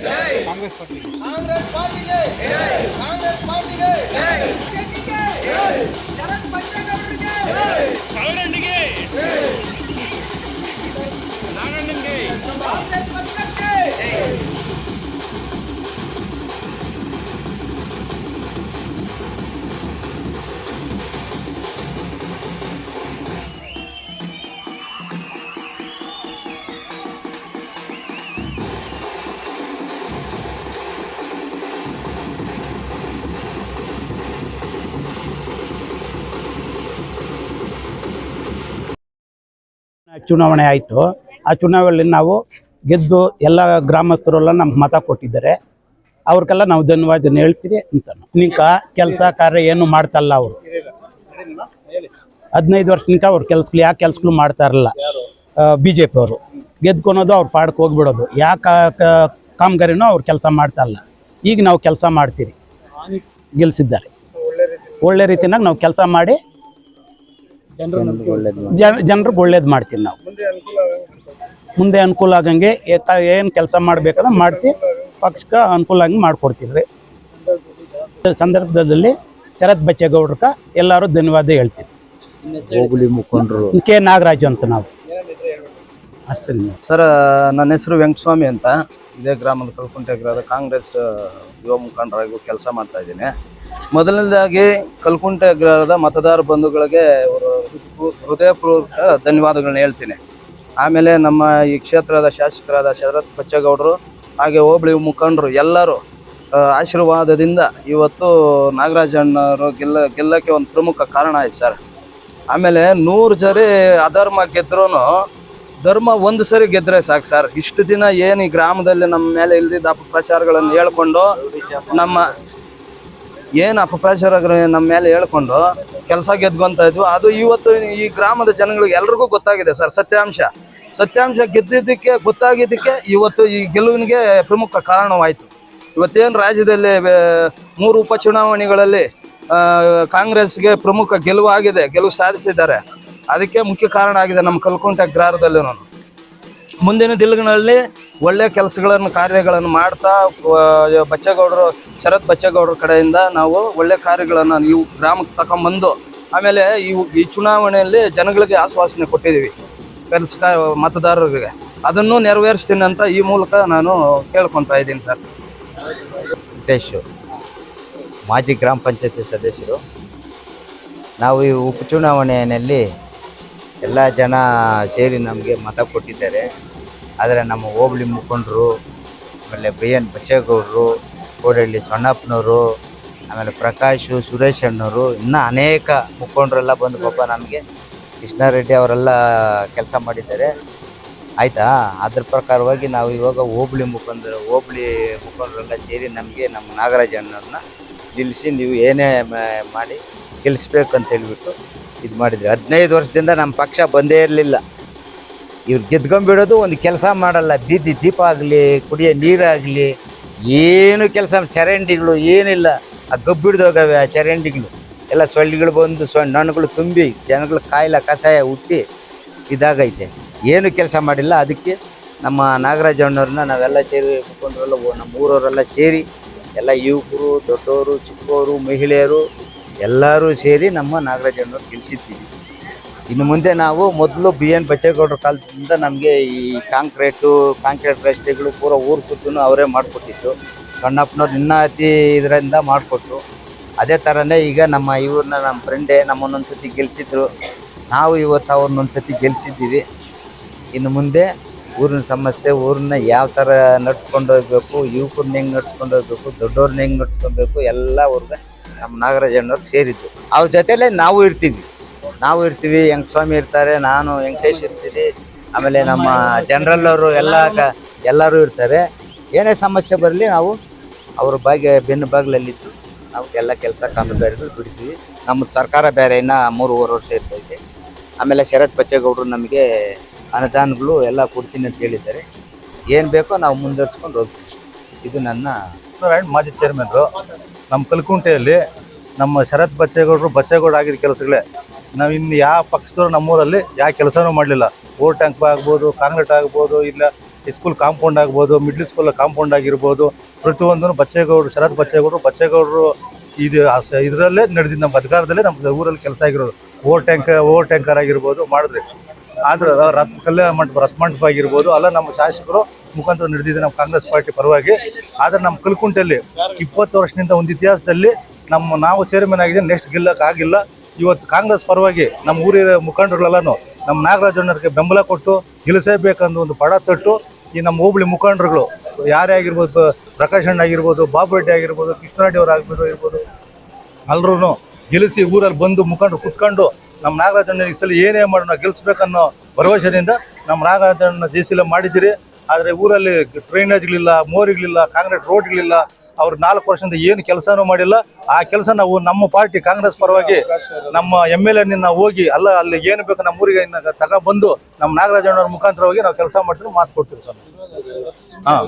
ಕಾಂಗ್ರೆಸ್ ಪಾರ್ಟಿಗೆ ಕಾಂಗ್ರೆಸ್ ಪಾರ್ಟಿಗೆ. ಕಾಂಗ್ರೆಸ್ ಪಾರ್ಟಿಗೆ. ಚುನಾವಣೆ ಆಯಿತು. ಆ ಚುನಾವಣೆಯಲ್ಲಿ ನಾವು ಗೆದ್ದು ಎಲ್ಲ ಗ್ರಾಮಸ್ಥರೆಲ್ಲ ನಮ್ಗೆ ಮತ ಕೊಟ್ಟಿದ್ದಾರೆ. ಅವ್ರಿಗೆಲ್ಲ ನಾವು ಧನ್ಯವಾದ ಹೇಳ್ತೀರಿ ಅಂತ ನಿಂಕ ಕೆಲಸ ಕಾರ್ಯ ಏನು ಮಾಡ್ತಲ್ಲ ಅವರು. ಹದಿನೈದು ವರ್ಷನಿಕ ಅವ್ರ ಕೆಲ್ಸಗಳು ಯಾವ ಕೆಲ್ಸಗಳು ಮಾಡ್ತಾ ಇರಲ್ಲ ಬಿ ಜೆ ಪಿ ಅವರು. ಗೆದ್ಕೊಳೋದು ಅವ್ರು ಪಾಡಕ್ಕೆ ಹೋಗ್ಬಿಡೋದು. ಯಾಕೆ ಕಾಮಗಾರಿನೂ ಅವ್ರು ಕೆಲಸ ಮಾಡ್ತಾ ಇಲ್ಲ ಈಗ ನಾವು ಕೆಲಸ ಮಾಡ್ತೀರಿ. ಗೆಲ್ಸಿದ್ದಾರೆ. ಒಳ್ಳೆ ರೀತಿನಾಗ ನಾವು ಕೆಲಸ ಮಾಡಿ ಜನರಿಗೆ ಒಳ್ಳೇದು ಮಾಡ್ತೀವಿ ನಾವು. ಮುಂದೆ ಅನುಕೂಲ ಆಗಂಗೆ ಏನು ಕೆಲಸ ಮಾಡ್ಬೇಕಂದ್ರೆ ಮಾಡ್ತೀವಿ. ಪಕ್ಷಕ್ಕೆ ಅನುಕೂಲ ಆಗಿ ಮಾಡ್ಕೊಡ್ತೀವಿ ರೀ. ಸಂದರ್ಭದಲ್ಲಿ ಶರತ್ ಬಚ್ಚೇಗೌಡ್ರಕ ಎಲ್ಲರೂ ಧನ್ಯವಾದ ಹೇಳ್ತೀವಿ. ಹೋಗ್ಲಿ ಮುಖಂಡರು. ಕೆ ನಾಗರಾಜು ಅಂತ ನಾವು. ಅಷ್ಟೇ ಸರ್ ನನ್ನ ಹೆಸರು ವೆಂಕಟಸ್ವಾಮಿ ಅಂತ. ಇದೇ ಗ್ರಾಮದ ಕಲ್ಕುಂಟೆ ಗ್ರಾಮದ ಕಾಂಗ್ರೆಸ್ ಯುವ ಮುಖಂಡರಾಗಿ ಕೆಲಸ ಮಾಡ್ತಾ ಇದ್ದೀನಿ. ಮೊದಲನೇದಾಗಿ ಕಲ್ಕುಂಟೆ ಅಗ್ರಹಾರದ ಮತದಾರ ಬಂಧುಗಳಿಗೆ ಹೃದಯಪೂರ್ವಕ ಧನ್ಯವಾದಗಳನ್ನ ಹೇಳ್ತೀನಿ. ಆಮೇಲೆ ನಮ್ಮ ಈ ಕ್ಷೇತ್ರದ ಶಾಸಕರಾದ ಶರತ್ ಬಚ್ಚೇಗೌಡರು ಹಾಗೆ ಹೋಬಳಿ ಮುಖಂಡರು ಎಲ್ಲರೂ ಆಶೀರ್ವಾದದಿಂದ ಇವತ್ತು ನಾಗರಾಜಣ್ಣವರು ಗೆಲ್ಲ, ಗೆಲ್ಲಕ್ಕೆ ಒಂದು ಪ್ರಮುಖ ಕಾರಣ ಆಯ್ತು ಸರ್. ಆಮೇಲೆ ನೂರು ಸರಿ ಅಧರ್ಮ ಗೆದ್ರೂ ಧರ್ಮ ಒಂದು ಸರಿ ಗೆದ್ರೆ ಸಾಕು ಸರ್. ಇಷ್ಟು ದಿನ ಏನು ಈ ಗ್ರಾಮದಲ್ಲಿ ನಮ್ಮ ಮೇಲೆ ಇಲ್ದಿದ್ದ ಅಪಪ್ರಚಾರಗಳನ್ನು ಹೇಳ್ಕೊಂಡು ನಮ್ಮ ಏನು ಅಪಪ್ರಚಾರ ನಮ್ಮ ಮೇಲೆ ಹೇಳ್ಕೊಂಡು ಕೆಲಸ ಗೆದ್ಕೊಂತ ಇದ್ವು. ಅದು ಇವತ್ತು ಈ ಗ್ರಾಮದ ಜನಗಳಿಗೆ ಎಲ್ರಿಗೂ ಗೊತ್ತಾಗಿದೆ ಸರ್, ಸತ್ಯಾಂಶ. ಸತ್ಯಾಂಶ ಗೆದ್ದಿದ್ದಕ್ಕೆ, ಗೊತ್ತಾಗಿದ್ದಕ್ಕೆ ಇವತ್ತು ಈ ಗೆಲುವಿನಿಗೆ ಪ್ರಮುಖ ಕಾರಣವಾಯಿತು. ಇವತ್ತೇನು ರಾಜ್ಯದಲ್ಲಿ ಮೂರು ಉಪಚುನಾವಣೆಗಳಲ್ಲಿ ಚುನಾವಣೆಗಳಲ್ಲಿ ಕಾಂಗ್ರೆಸ್ಗೆ ಪ್ರಮುಖ ಗೆಲುವು ಆಗಿದೆ ಗೆಲುವು ಸಾಧಿಸಿದ್ದಾರೆ. ಅದಕ್ಕೆ ಮುಖ್ಯ ಕಾರಣ ಆಗಿದೆ ನಮ್ಮ ಕಲ್ಕುಂಟೆ ಗ್ರಾರದಲ್ಲಿ ಮುಂದಿನ ದಿನಗಳಲ್ಲಿ ಒಳ್ಳೆ ಕೆಲಸಗಳನ್ನು, ಕಾರ್ಯಗಳನ್ನು ಮಾಡ್ತಾ ಬಚ್ಚೇಗೌಡರು, ಶರತ್ ಬಚ್ಚೇಗೌಡರ ಕಡೆಯಿಂದ ನಾವು ಒಳ್ಳೆ ಕಾರ್ಯಗಳನ್ನು ಇವು ಗ್ರಾಮಕ್ಕೆ ತಗೊಂಬಂದು ಆಮೇಲೆ ಇವು ಈ ಚುನಾವಣೆಯಲ್ಲಿ ಜನಗಳಿಗೆ ಆಶ್ವಾಸನೆ ಕೊಟ್ಟಿದ್ದೀವಿ ಕೆಲಸ ಮತದಾರರಿಗೆ. ಅದನ್ನು ನೆರವೇರಿಸ್ತೀನಿ ಅಂತ ಈ ಮೂಲಕ ನಾನು ಕೇಳ್ಕೊತಾ ಇದ್ದೀನಿ ಸರ್. ವೆಂಕಟೇಶು, ಮಾಜಿ ಗ್ರಾಮ ಪಂಚಾಯತಿ ಸದಸ್ಯರು, ನಾವು ಈ ಉಪಚುನಾವಣೆಯಲ್ಲಿ ಎಲ್ಲ ಜನ ಸೇರಿ ನಮಗೆ ಮತ ಕೊಟ್ಟಿದ್ದಾರೆ. ಆದರೆ ನಮ್ಮ ಹೋಬಳಿ ಮುಖಂಡರು, ಆಮೇಲೆ ಬಿ ಎನ್ ಬಚ್ಚೇಗೌಡರು, ಕೋಡಹಳ್ಳಿ ಸೊಣ್ಣಪ್ಪನವರು, ಆಮೇಲೆ ಪ್ರಕಾಶು, ಸುರೇಶ್ ಅಣ್ಣವರು, ಇನ್ನೂ ಅನೇಕ ಮುಖಂಡರೆಲ್ಲ ಬಂದು ಪಾಪ ನಮಗೆ ಕೃಷ್ಣಾರೆಡ್ಡಿ ಅವರೆಲ್ಲ ಕೆಲಸ ಮಾಡಿದ್ದಾರೆ. ಆಯಿತಾ? ಅದ್ರ ಪ್ರಕಾರವಾಗಿ ನಾವು ಇವಾಗ ಹೋಬಳಿ ಮುಖಂಡರು, ಹೋಬಳಿ ಮುಖಂಡರೆಲ್ಲ ಸೇರಿ ನಮಗೆ ನಮ್ಮ ನಾಗರಾಜ ಅಣ್ಣವ್ರನ್ನ ನಿಲ್ಲಿಸಿ ನೀವು ಏನೇ ಮಾಡಿ ಮಾಡಿ ಅಂತ ಹೇಳಿಬಿಟ್ಟು ಇದು ಮಾಡಿದ್ವಿ. ಹದಿನೈದು ವರ್ಷದಿಂದ ನಮ್ಮ ಪಕ್ಷ ಬಂದೇ ಇರಲಿಲ್ಲ. ಇವ್ರು ಗೆದ್ಕೊಂಡ್ಬಿಡೋದು ಒಂದು ಕೆಲಸ ಮಾಡಲ್ಲ. ಬೀದಿ ದೀಪ ಆಗಲಿ, ಕುಡಿಯೋ ನೀರಾಗಲಿ, ಏನು ಕೆಲಸ ಚರಂಡಿಗಳು ಏನಿಲ್ಲ. ಆ ಗಬ್ಬಿಡ್ದೋಗವೆ ಆ ಚರಂಡಿಗಳು. ಎಲ್ಲ ಸೊಳ್ಳೆಗಳು ಬಂದು ಸೊ ನೊಣಗಳು ತುಂಬಿ ಜನಗಳು ಕಾಯಿಲೆ ಕಷಾಯ ಹುಟ್ಟಿ ಇದಾಗೈತೆ. ಏನು ಕೆಲಸ ಮಾಡಿಲ್ಲ. ಅದಕ್ಕೆ ನಮ್ಮ ನಾಗರಾಜ ಅಣ್ಣವ್ರನ್ನ ನಾವೆಲ್ಲ ಸೇರಿ ಮುಖಂಡರೆಲ್ಲ ನಮ್ಮ ಊರವರೆಲ್ಲ ಸೇರಿ ಎಲ್ಲ ಯುವಕರು, ದೊಡ್ಡವರು, ಚಿಕ್ಕವರು, ಮಹಿಳೆಯರು ಎಲ್ಲರೂ ಸೇರಿ ನಮ್ಮ ನಾಗರಾಜ ಅಣ್ಣವ್ರು ಇನ್ನು ಮುಂದೆ ನಾವು ಮೊದಲು ಬಿ ಎನ್ ಬಚ್ಚೇಗೌಡರ ಕಾಲದಿಂದ ನಮಗೆ ಈ ಕಾಂಕ್ರೀಟು, ಕಾಂಕ್ರೀಟ್ ರಸ್ತೆಗಳು ಪೂರ ಊರು ಸುತ್ತೂ ಅವರೇ ಮಾಡಿಕೊಟ್ಟಿತ್ತು ಕಣ್ಣಪ್ಪನವ್ರು ಇನ್ನೂ ಅತಿ ಇದರಿಂದ ಮಾಡಿಕೊಟ್ರು. ಅದೇ ಥರನೇ ಈಗ ನಮ್ಮ ಇವ್ರನ್ನ ನಮ್ಮ ಫ್ರೆಂಡೇ ನಮ್ಮನ್ನೊಂದು ಸತಿ ಗೆಲ್ಸಿದ್ರು. ನಾವು ಇವತ್ತು ಅವ್ರನ್ನೊಂದು ಸತಿ ಗೆಲ್ಸಿದ್ದೀವಿ. ಇನ್ನು ಮುಂದೆ ಊರಿನ ಸಮಸ್ಯೆ, ಊರನ್ನ ಯಾವ ಥರ ನಡ್ಸ್ಕೊಂಡು ಹೋಗ್ಬೇಕು, ಯುವಕರನ್ನ ಹೆಂಗೆ ನಡ್ಸ್ಕೊಂಡು ಹೋಗ್ಬೇಕು, ದೊಡ್ಡವ್ರನ್ನ ಹೆಂಗೆ ನಡ್ಸ್ಕೊಬೇಕು, ಎಲ್ಲ ಅವ್ರಿಗೆ ನಮ್ಮ ನಾಗರಾಜಣ್ಣವ್ರು ಸೇರಿದ್ದು. ಅವ್ರ ಜೊತೆಯಲ್ಲೇ ನಾವು ಇರ್ತೀವಿ. ನಾವು ಇರ್ತೀವಿ ಸ್ವಾಮಿ ಇರ್ತಾರೆ, ನಾನು ವೆಂಕಟೇಶ್ ಇರ್ತೀನಿ ಆಮೇಲೆ ನಮ್ಮ ಜನರಲ್ ಅವರು ಎಲ್ಲ ಎಲ್ಲರೂ ಇರ್ತಾರೆ. ಏನೇ ಸಮಸ್ಯೆ ಬರಲಿ ನಾವು ಅವ್ರ ಬಾಗಿ ಬೆನ್ನು ಬಾಗಿಲಲ್ಲಿದ್ದು ನಾವು ಎಲ್ಲ ಕೆಲಸ ಕಾಮಿ ಬೇರೆದು ದುಡಿತೀವಿ. ನಮ್ಮ ಸರ್ಕಾರ ಬೇರೆ ಇನ್ನ ಮೂರುವರೆ ವರ್ಷ ಇರ್ತೈತೆ. ಆಮೇಲೆ ಶರತ್ ಬಚ್ಚೇಗೌಡರು ನಮಗೆ ಅನುದಾನಗಳು ಎಲ್ಲ ಕೊಡ್ತೀನಿ ಅಂತ ಹೇಳಿದ್ದಾರೆ. ಏನು ಬೇಕೋ ನಾವು ಮುಂದುವರ್ಸ್ಕೊಂಡು ಹೋಗ್ತೀವಿ. ಇದು ನನ್ನ ಮಾಜಿ ಚೇರ್ಮನ್ರು ನಮ್ಮ ಕಲ್ಕುಂಟೆಯಲ್ಲಿ ನಮ್ಮ ಶರತ್ ಬಚ್ಚೇಗೌಡರು ಬಚ್ಚೇಗೌಡ ಆಗಿದ್ದ ಕೆಲಸಗಳೇ ನಾವು ಇನ್ನು ಯಾವ ಪಕ್ಷದವರು ನಮ್ಮೂರಲ್ಲಿ ಯಾವ ಕೆಲಸನೂ ಮಾಡಲಿಲ್ಲ. ಓಟ್ ಟ್ಯಾಂಕ್ ಆಗ್ಬೋದು, ಕಾಂಕ್ರೀಟ್ ಆಗ್ಬೋದು, ಇಲ್ಲ ಸ್ಕೂಲ್ ಕಾಂಪೌಂಡ್ ಆಗ್ಬೋದು ಮಿಡ್ಲ್ ಸ್ಕೂಲ್ ಕಾಂಪೌಂಡ್ ಆಗಿರ್ಬೋದು, ಪ್ರತಿಯೊಂದನ್ನು ಬಚ್ಚೇಗೌಡರು, ಶರತ್ ಬಚ್ಚೇಗೌಡರು ಬಚ್ಚೇಗೌಡರು ಇದು ಇದರಲ್ಲೇ ನಡೆದಿದ್ದು ನಮ್ಮ ಅಧಿಕಾರದಲ್ಲೇ ನಮ್ಮ ಊರಲ್ಲಿ ಕೆಲಸ ಆಗಿರೋದು. ಓವರ್ ಟ್ಯಾಂಕರ್ ಓವರ್ ಟ್ಯಾಂಕರ್ ಆಗಿರ್ಬೋದು ಮಾಡಿದ್ರಿ. ಆದ್ರೆ ರತ್ ಕಲ್ಯಾಣ ಮಂಟಪ ರತ್ ಮಂಟಪ ಆಗಿರ್ಬೋದು, ಅಲ್ಲ ನಮ್ಮ ಶಾಸಕರು ಮುಖಾಂತರ ನಡೆದಿದೆ ನಮ್ಮ ಕಾಂಗ್ರೆಸ್ ಪಾರ್ಟಿ ಪರವಾಗಿ. ಆದ್ರೆ ನಮ್ಮ ಕಲ್ಕುಂಟೆಯಲ್ಲಿ ಇಪ್ಪತ್ತು ವರ್ಷದಿಂದ ಒಂದು ಇತಿಹಾಸದಲ್ಲಿ ನಮ್ಮ ನಾವು ಚೇರ್ಮನ್ ಆಗಿದೆ ನೆಕ್ಸ್ಟ್ ಗೆಲ್ಲಕ್ಕೆ ಆಗಿಲ್ಲ. ಇವತ್ತು ಕಾಂಗ್ರೆಸ್ ಪರವಾಗಿ ನಮ್ಮ ಊರಿನ ಮುಖಂಡರುಗಳೆಲ್ಲನೂ ನಮ್ಮ ನಾಗರಾಜಣ್ಣರಿಗೆ ಬೆಂಬಲ ಕೊಟ್ಟು ಗೆಲ್ಲಿಸಬೇಕಂದು ಒಂದು ಪಡ ತೊಟ್ಟು ಈ ನಮ್ಮ ಹೋಬಳಿ ಮುಖಂಡರುಗಳು ಯಾರೇ ಆಗಿರ್ಬೋದು ಪ್ರಕಾಶ್ ಅಣ್ಣ ಆಗಿರ್ಬೋದು, ಬಾಬು ರೆಡ್ಡಿ ಆಗಿರ್ಬೋದು, ಕೃಷ್ಣರೆಡ್ಡಿ ಅವ್ರು ಆಗಿರ್ಬೋದು ಇರ್ಬೋದು ಎಲ್ಲರೂ ಗೆಲ್ಲಿಸಿ ಊರಲ್ಲಿ ಬಂದು ಮುಖಂಡರು ಕುತ್ಕೊಂಡು ನಮ್ಮ ನಾಗರಾಜಣ್ಣ ಈ ಸಲ ಏನೇ ಮಾಡೋಣ, ಗೆಲ್ಲಿಸ್ಬೇಕನ್ನೋ ಭರವಸೆಯಿಂದ ನಮ್ಮ ನಾಗರಾಜಣ್ಣ ಜೆ ಮಾಡಿದ್ದೀರಿ. ಆದರೆ ಊರಲ್ಲಿ ಡ್ರೈನೇಜ್ಗಳಿಲ್ಲ ಮೋರಿಗಳಿಲ್ಲ ಕಾಂಕ್ರೀಟ್ ರೋಡ್ಗಳಿಲ್ಲ ಅವ್ರು ನಾಲ್ಕು ವರ್ಷದಿಂದ ಏನು ಕೆಲಸನೂ ಮಾಡಿಲ್ಲ. ಆ ಕೆಲಸ ನಾವು ನಮ್ಮ ಪಾರ್ಟಿ ಕಾಂಗ್ರೆಸ್ ಪರವಾಗಿ ನಮ್ಮ ಎಂ ಎಲ್ ಎ ಹೋಗಿ ಅಲ್ಲ, ಅಲ್ಲಿ ಏನು ಬೇಕು ನಮ್ಮ ಊರಿಗೆ ತಗೊಂಡ್ಬಂದು ನಮ್ಮ ನಾಗರಾಜಣ್ಣವ್ರ ಮುಖಾಂತರ ಹೋಗಿ ನಾವು ಕೆಲಸ ಮಾಡ್ತೀವಿ, ಮಾತು ಕೊಡ್ತೀವಿ ಸರ್ ಹಾಂ.